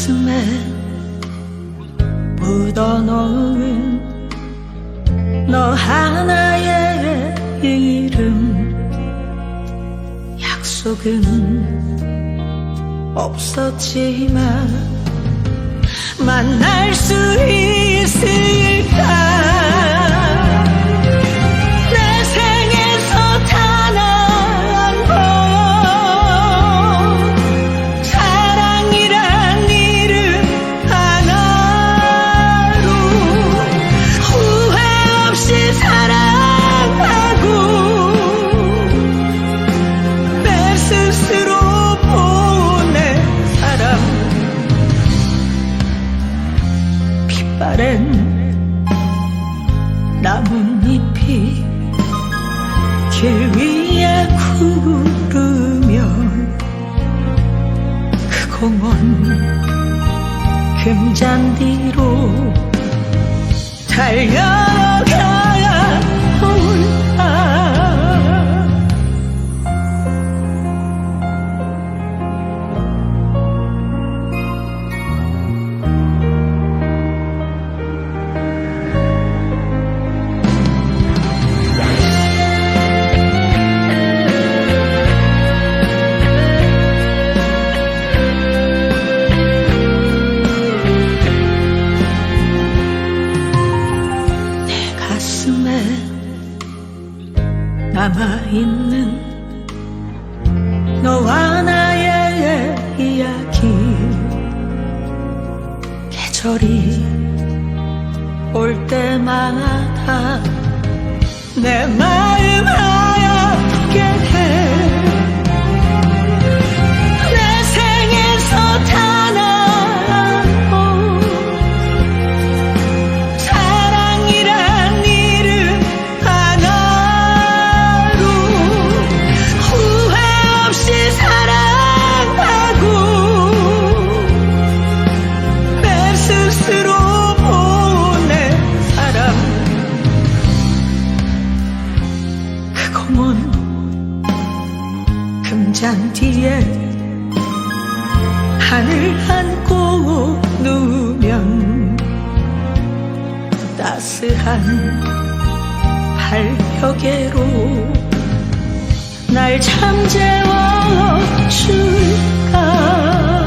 가슴에 묻어놓은 너 하나의 이름. 약속은 없었지만 만날 수 있을까? 바랜 나뭇잎이 길 위에 구르며 그 공원 금잔디로 달려 가슴에 남아있는 너와 나의 이야기. 계절이 올 때마다 내 마음 공원 금잔디에 하늘 안고 누우면 따스한 발벽에로 날 잠재워 줄까